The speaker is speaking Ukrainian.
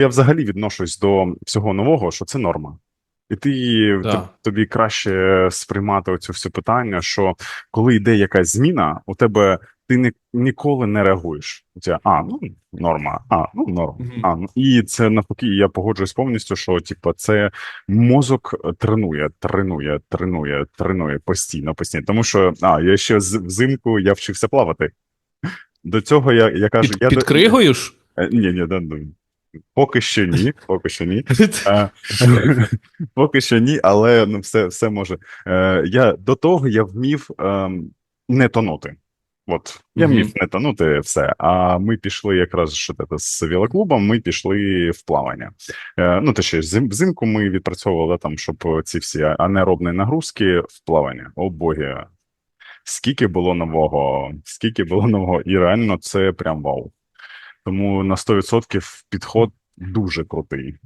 Я взагалі відношусь до всього нового, що це норма. І ти Да. тобі краще сприймати оцю всю питання, що коли йде якась зміна, у тебе ти ні, ніколи не реагуєш. У тебе, а, ну норма, а, ну норм. Мгм. А, ну, і це навпаки, я погоджуюсь повністю, що типу, це мозок тренує, тренує, тренує, тренує постійно, постійно. Тому що а, я ще взимку я вчився плавати. До цього я, я кажу, Під, я під до- кригою ж? Е, Ні, ні, да, ну, поки що ні, поки що ні. Е, Поки що ні, але ну, все, все може. Е, Я до того я вмів ем, не тонути. От, я вмів не тонути все. А ми пішли якраз що це, з велоклубом, ми пішли в плавання. Е, Ну, точніше, зим, взимку ми відпрацьовували там, щоб ці всі анаеробні нагрузки в плавання. О боги. Скільки було нового, скільки було нового, і реально це прям вау. Тому на 100% підход дуже крутий.